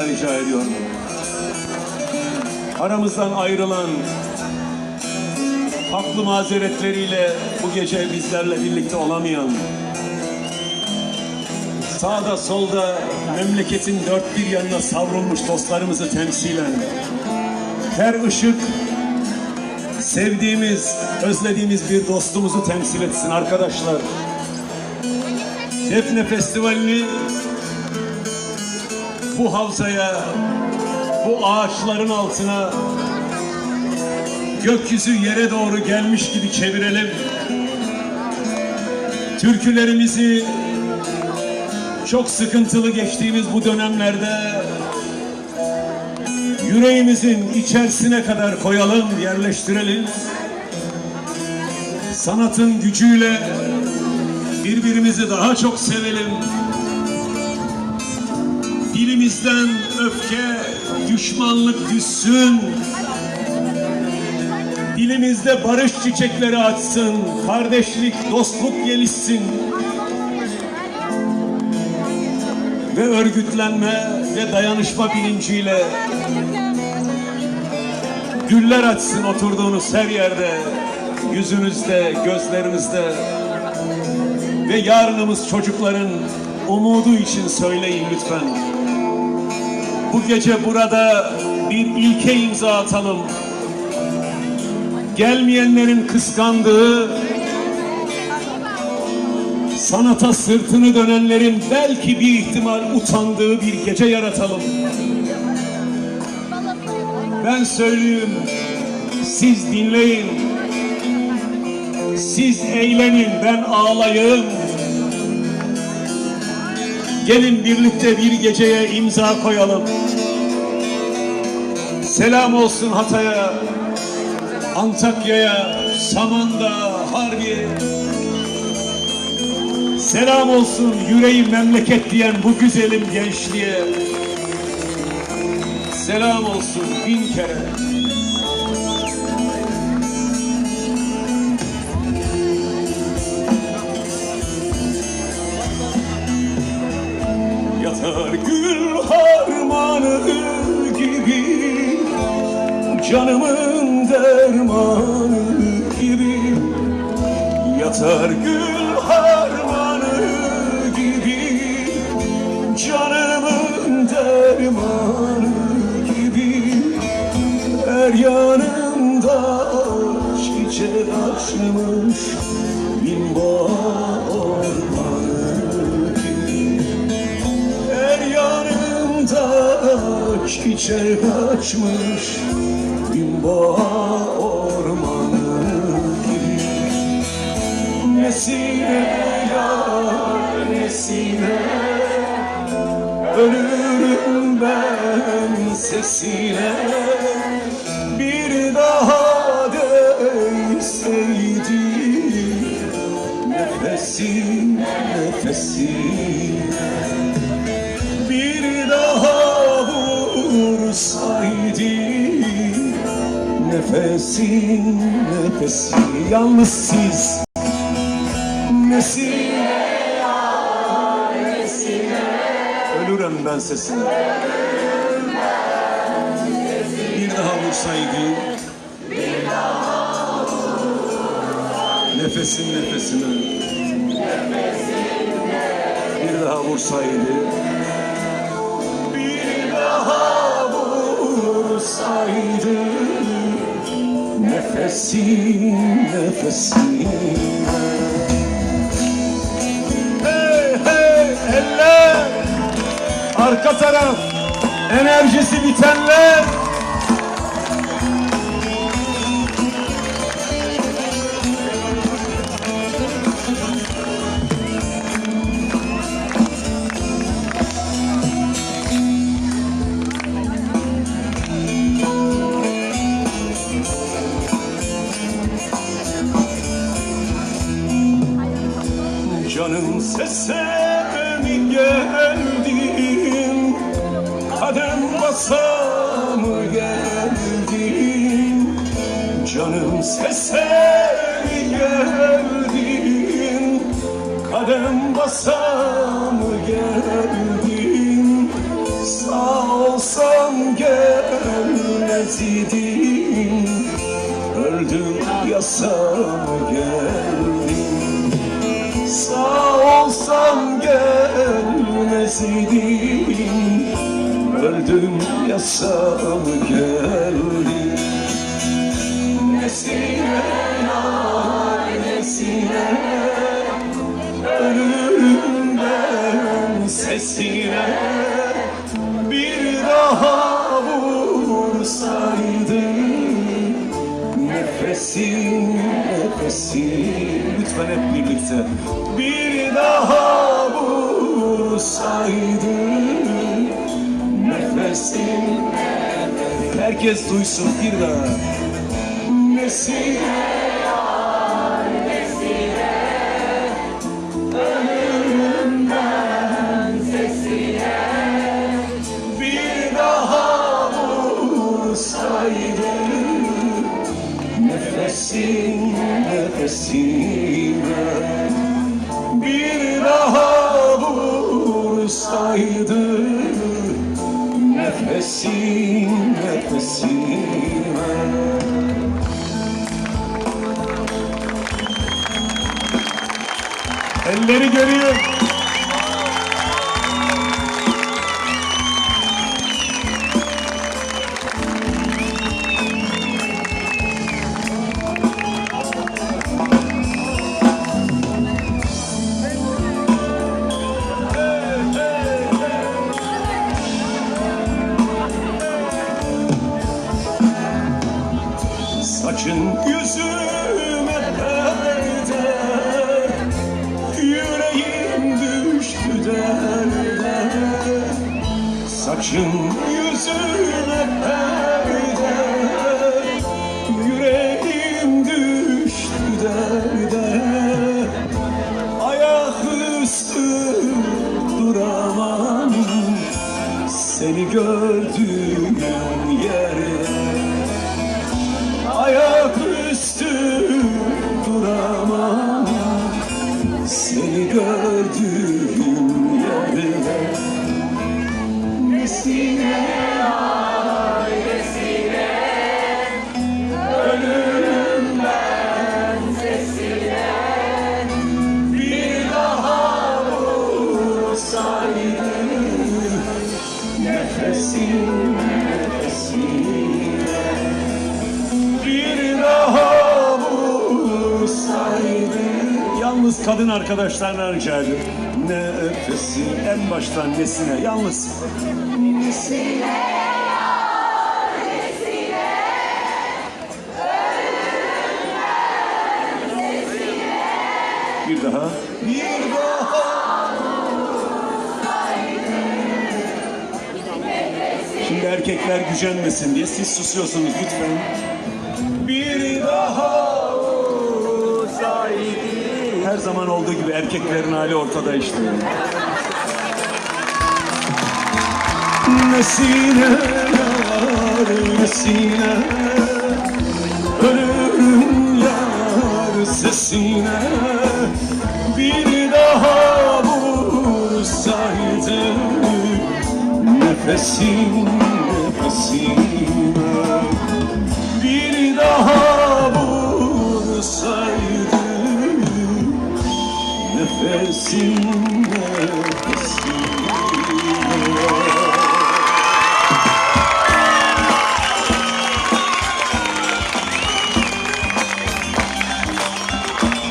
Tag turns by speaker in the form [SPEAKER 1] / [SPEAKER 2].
[SPEAKER 1] rica ediyorum. Aramızdan ayrılan haklı mazeretleriyle bu gece bizlerle birlikte olamayan sağda solda memleketin dört bir yanına savrulmuş dostlarımızı temsilen her ışık sevdiğimiz, özlediğimiz bir dostumuzu temsil etsin arkadaşlar. Defne Festivali'ni bu havzaya, bu ağaçların altına gökyüzü yere doğru gelmiş gibi çevirelim. Türkülerimizi çok sıkıntılı geçtiğimiz bu dönemlerde yüreğimizin içerisine kadar koyalım, yerleştirelim. Sanatın gücüyle birbirimizi daha çok sevelim. Dilimizden öfke, düşmanlık düşsün. Dilimizde barış çiçekleri açsın, kardeşlik, dostluk gelişsin. Ve örgütlenme ve dayanışma bilinciyle güller açsın oturduğunuz her yerde, yüzünüzde, gözlerinizde. Ve yarınımız çocukların umudu için söyleyin lütfen. Bu gece burada bir ilke imza atalım. Gelmeyenlerin kıskandığı, sanata sırtını dönenlerin belki bir ihtimal utandığı bir gece yaratalım. Ben söyleyeyim, siz dinleyin. Siz eğlenin, ben ağlayayım. Gelin birlikte bir geceye imza koyalım. Selam olsun Hatay'a, Antakya'ya, Samandağ, Harbiye. Selam olsun yüreği memleket diyen bu güzelim gençliğe. Selam olsun bin kere. Yatar gül harmanı gibi Canımın dermanı gibi. Yatar gül harmanı gibi Canımın dermanı gibi. Her yanımda çiçek açmış Bin bağ çiçek açmış Bin bağ ormanı gibi. Nesine yar nesine? Ölürüm ben sesine. Bir daha değseydi Nefesim nefesim vursaydı Nefesin nefesi yalnız siz. Nesine? Ölürüm ben sesine. Bir daha vursaydı Nefesin nefesine. Bir daha vursaydı nefesim nefesim. Hey hey eller. Arka taraf enerjisi bitenler Canım sese mi geldin Kadem basa mı geldin? Canım sese mi geldin Kadem basa mı geldin? Sağ ol olsam gelmez idim Öldüm yasam geldim idim Öldüm yasam geldim Nesine yar nesine Ölürüm ben sesine Bir daha vursaydın Nefesim nefesim. Lütfen hep birlikte. Bir daha vursaydın Nefesim Herkes duysun bir daha. Nesine vursaydın Nefesin Elleri görüyor. Saçın yüzüme perde Yüreğim düştü derde. Ayaküstü duramam Seni gördüğüm yerde Nefesim Yalnız kadın arkadaşlarına rica ediyorum. Nefesi en baştan nesine Yalnız gücenmesin diye siz susuyorsunuz lütfen. Bir daha olsaydı. Her zaman olduğu gibi erkeklerin hali ortada işte. Nesine yar nesine Ölürüm yar sesine Bir daha vursaydı Nefesim nefesime